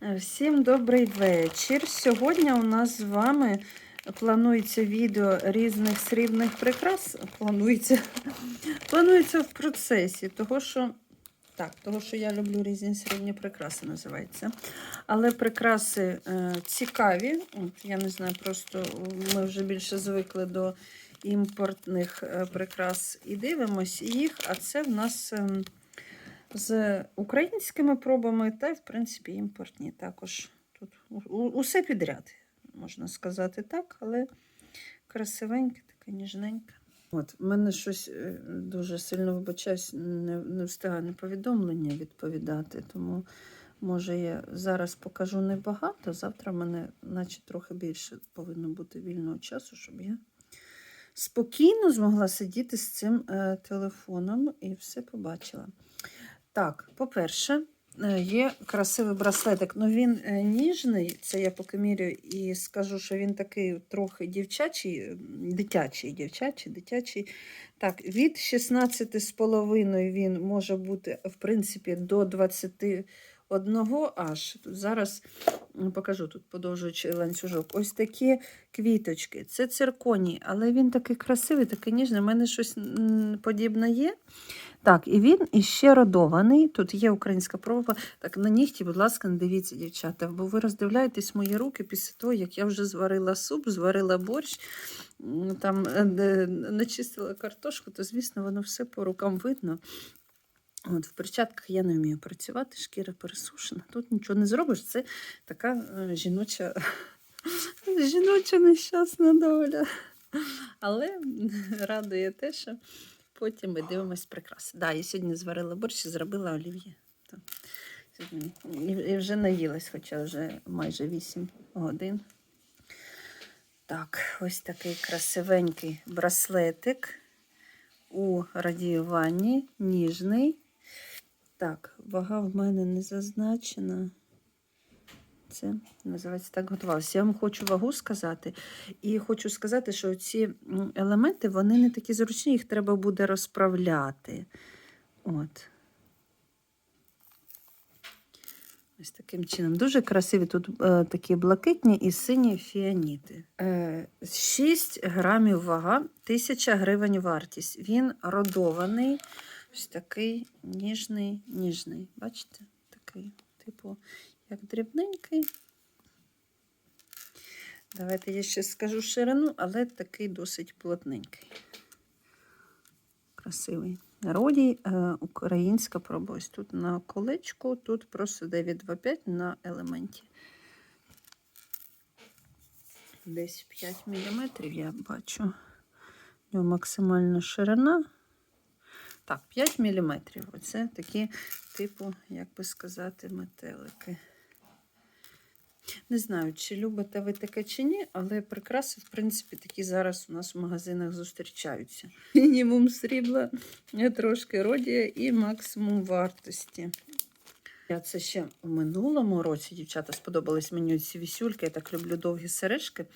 Всім добрий вечір. Сьогодні у нас з вами планується відео різних срібних прикрас. Планується, планується в процесі, того що, так, того, що я люблю різні срібні прикраси, називається. Але прикраси е, цікаві. Я не знаю, просто ми вже більше звикли до імпортних е, прикрас і дивимось їх, а це в нас. ем, з українськими пробами, та й, в принципі, імпортні також. Тут усе підряд, можна сказати так, але красивеньке, таке ніжненьке. От, в мене щось е, дуже сильно вибачаюсь, не, не встигаю повідомлення відповідати, тому може я зараз покажу небагато. Завтра в мене, наче трохи більше повинно бути вільного часу, щоб я спокійно змогла сидіти з цим е, телефоном і все побачила. Так, по-перше, е, є красивий браслетик. Ну він е, ніжний, це я поки мірю і скажу, що він такий трохи дівчачий, дитячий, дівчачий, дитячий. Так, від 16,5 він може бути, в принципі, до 21 аж. Зараз покажу тут подовжуючий ланцюжок. Ось такі квіточки. Це цирконій, але він такий красивий, такий ніжний. У мене щось подібне є. Так, і він іще родований. Тут є українська проба. Так, на нігті, будь ласка, не дивіться, дівчата, бо ви роздивляєтесь мої руки після того, як я вже зварила суп, зварила борщ, там е, де начистила картошку, то, звісно, воно все по рукам видно. От, в перчатках я не вмію працювати, шкіра пересушена. Тут нічого не зробиш. Це така е, жіноча, жіноча нещасна доля. Але радує те, що потім ми дивимось прикраси. Да, я сьогодні зварила борщ і зробила олів'є. І вже наїлась, хоча вже майже 8 годин. Так, ось такий красивенький браслетик у радіюванні, ніжний. Так, вага в мене не зазначена. Це називається так готувалося. Я вам хочу вагу сказати. І хочу сказати, що ці елементи вони не такі зручні, їх треба буде розправляти. От. Ось таким чином. Дуже красиві тут е, такі блакитні і сині фіаніти. Е, 6 грамів вага, 1000 гривень вартість. Він родований. Ось такий ніжний, ніжний. Бачите? Такий, типу, як дрібненький. Давайте я ще скажу ширину, але такий досить плотненький. Красивий. Народій е, українська проба. Ось тут на колечку, тут просто 925 на елементі. Десь 5 мм я бачу. У нього максимальна ширина. Так, 5 мм. Оце такі, типу, як би сказати, метелики. Не знаю, чи любите ви таке чи ні, але прикраси, в принципі, такі зараз у нас в магазинах зустрічаються. Мінімум срібла, трошки родія і максимум вартості. Я це ще в минулому році, дівчата, сподобались мені ці вісюльки. Я так люблю довгі сережки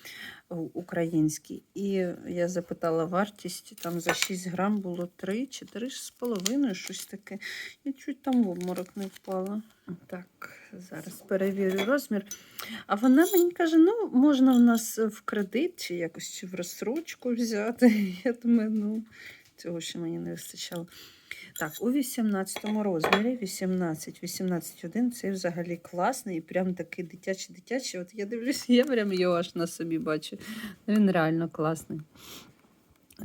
українські. І я запитала вартість, там за 6 грам було 3 чи 3,5, щось таке. Я чуть там в обморок не впала. Так, зараз перевірю розмір. А вона мені каже: ну, можна в нас в кредит чи якось чи в розсрочку взяти. Я думаю, ну, цього ще мені не вистачало. Так, у 18 розмірі, 18, 18,1, це взагалі класний прям такий дитячий-дитячий. От я дивлюся, я прям його аж на собі бачу. Він реально класний.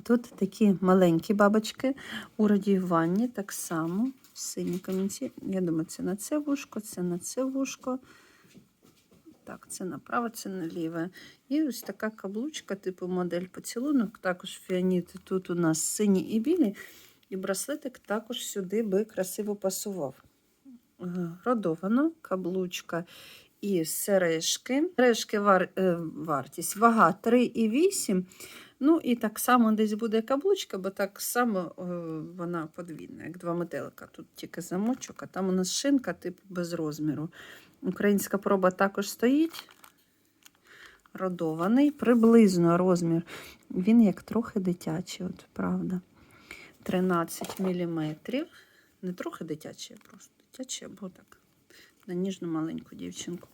Тут такі маленькі бабочки у радіюванні, так само, сині камінці. Я думаю, це на це вушко, це на це вушко. Так, це направо, це наліве. І ось така каблучка, типу модель поцілунок. Також фіаніти тут у нас сині і білі. І браслетик також сюди би красиво пасував. Родовано, каблучка і сережки. Сережки вар, е, вартість, вага 3,8. Ну і так само десь буде каблучка, бо так само е, вона подвійна, як два метелика. Тут тільки замочок, а там у нас шинка, типу без розміру. Українська проба також стоїть. Родований, приблизно розмір. Він як трохи дитячий, от правда. 13 мм. Не трохи дитячий, а просто дитячий або так. на ніжну маленьку дівчинку.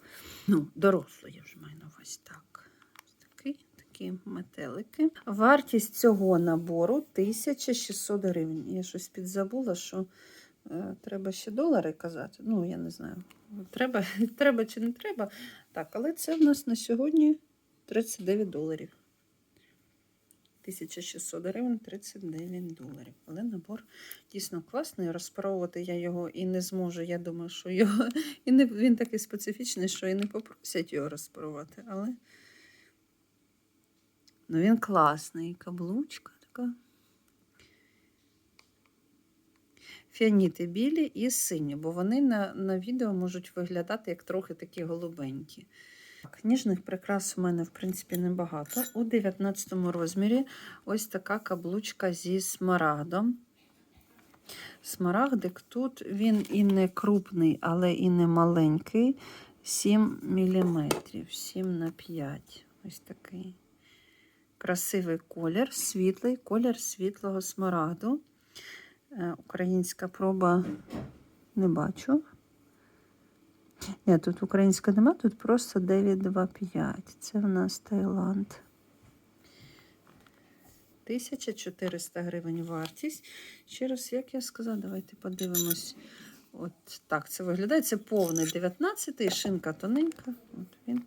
Ну, дорослу я вже маю на увазі. Так. Такий, такі метелики. Вартість цього набору 1600 гривень. Я щось підзабула, що е, треба ще долари казати. Ну, я не знаю, треба, треба чи не треба. Так, але це в нас на сьогодні 39 доларів. 1600 гривень 39 доларів. Але набор дійсно класний. Розпаровувати я його і не зможу. Я думаю, що його і не він такий специфічний, що і не попросять його розпарувати. Але ну, він класний. Каблучка така. Фіаніти білі і сині, бо вони на, на відео можуть виглядати як трохи такі голубенькі. Так, ніжних прикрас у мене, в принципі, небагато. У 19 розмірі ось така каблучка зі смарагдом. Смарагдик тут він і не крупний, але і не маленький. 7 мм, 7 на 5. Ось такий красивий колір, світлий колір світлого смарагду. Е, Українська проба не бачу. Ні, тут українська нема, тут просто 925. Це в нас Таїланд. 1400 гривень вартість. Ще раз, як я сказала, давайте подивимось. От так це виглядає. Це повний 19-й, шинка тоненька. От він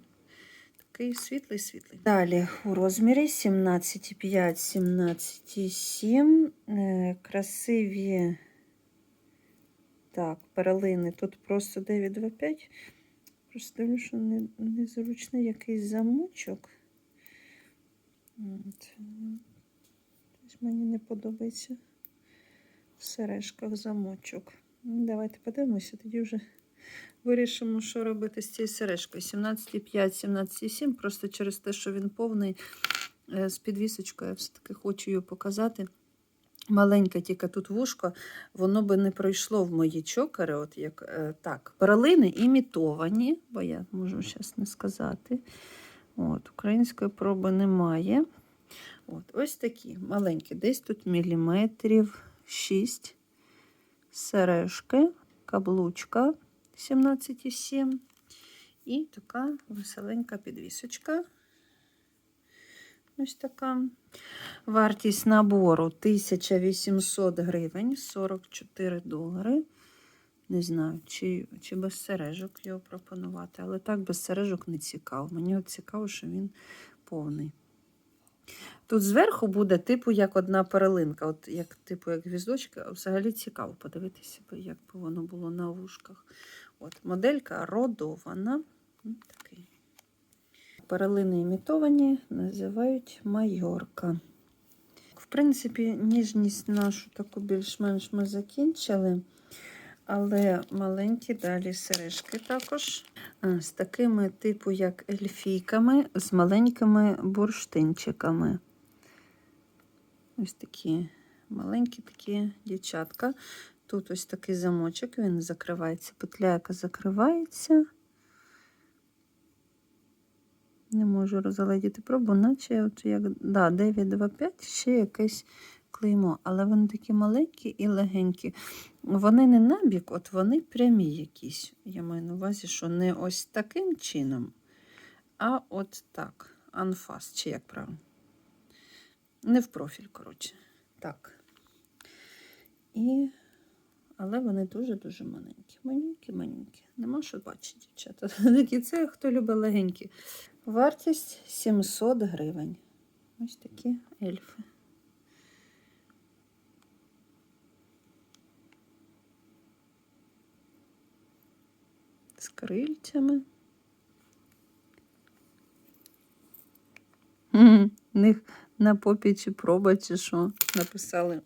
такий світлий, світлий. Далі у розмірі 17,5, 17,7. Е, красиві. Так, перлини. Тут просто 925. Просто дивлюсь, що не, незручний якийсь замочок. Мені не подобається в сережках замочок. Ну, Давайте подивимося, тоді вже вирішимо, що робити з цією сережкою. 17,5, 17,7. Просто через те, що він повний е, з підвісочкою, я все-таки хочу її показати. Маленьке тільки тут вушко, воно би не пройшло в мої чокери. От як е, так. Перлини імітовані, бо я можу зараз не сказати. От, Української проби немає. От, Ось такі маленькі, десь тут міліметрів 6 сережки, каблучка 17,7 і така веселенька підвісочка. Ось така. Вартість набору 1800 гривень, 44 долари. Не знаю, чи, чи без сережок його пропонувати, але так без сережок не цікаво. Мені цікаво, що він повний. Тут зверху буде, типу, як одна перлинка, от як, типу, як гвіздочка. Взагалі цікаво подивитися, як би воно було на вушках. От, Моделька родована. Такий. Перлини імітовані називають майорка. В принципі, ніжність нашу таку більш-менш ми закінчили. Але маленькі далі сережки також. З такими, типу, як ельфійками, з маленькими бурштинчиками. Ось такі маленькі такі дівчатка. Тут ось такий замочок, він закривається, петляка закривається. Не можу розглядіти пробу, наче от як да, 925 ще якесь клеймо. Але вони такі маленькі і легенькі. Вони не набік, от вони прямі якісь. Я маю на увазі, що не ось таким чином, а от так. Анфас, чи як правильно. Не в профіль, коротше. Так. І... Але вони дуже-дуже маленькі. Маленькі-маленькі. Нема що бачити, дівчата. Такі це хто любить легенькі. Вартість 700 гривень. Ось такі ельфи. З крильцями. В них на попі чи проба, чи що написали.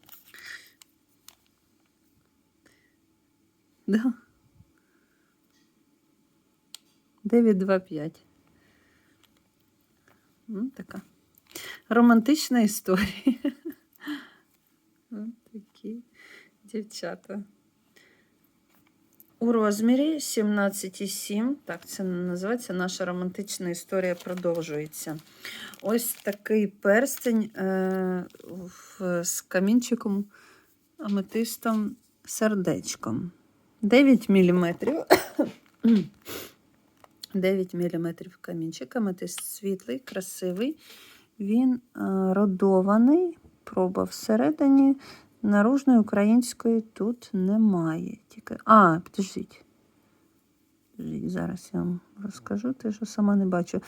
Да. 925. Ну, така романтична історія. Ось такі дівчата. У розмірі 17,7. Так, це називається наша романтична історія продовжується. Ось такий перстень е, в, з камінчиком, аметистом, сердечком. 9 мм. 9 мм камінчик, аметист світлий, красивий. Він е, родований, проба всередині. Наружної української тут немає. Тільки... А. Підождіть, Зараз я вам розкажу те, що сама не бачу.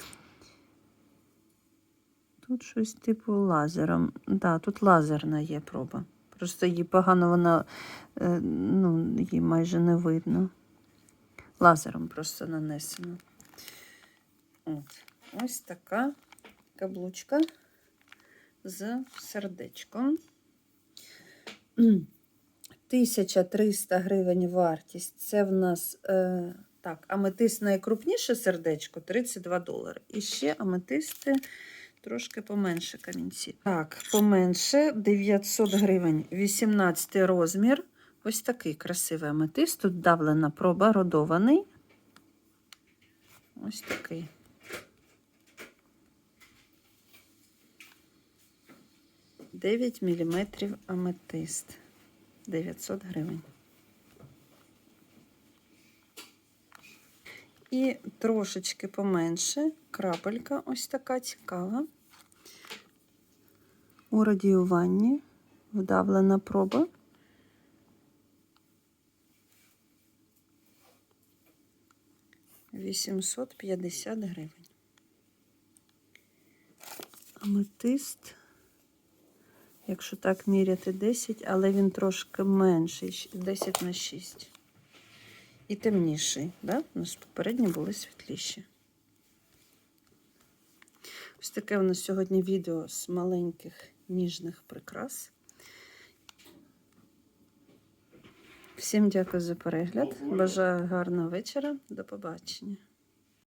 Тут щось типу лазером. Так, да, тут лазерна є проба. Просто її погано вона, е, ну, її майже не видно. Лазером просто нанесено. От. Ось така каблучка з сердечком. 1300 гривень вартість. Це в нас е, так, аметист найкрупніше сердечко 32 долари. І ще аметисти трошки поменше камінці. Так, поменше 900 гривень, 18 розмір. Ось такий красивий аметист. Тут давлена проба, родований. Ось такий. Дев'ять міліметрів аметист. 900 гривень. І трошечки поменше крапелька ось така цікава. У радіюванні вдавлена проба. Вісімсот п'ятдесят гривень. Аметист, якщо так міряти 10, але він трошки менший, 10 на 6. І темніший, да? У нас попередні були світліші. Ось таке у нас сьогодні відео з маленьких ніжних прикрас. Всім дякую за перегляд. Бажаю гарного вечора. До побачення.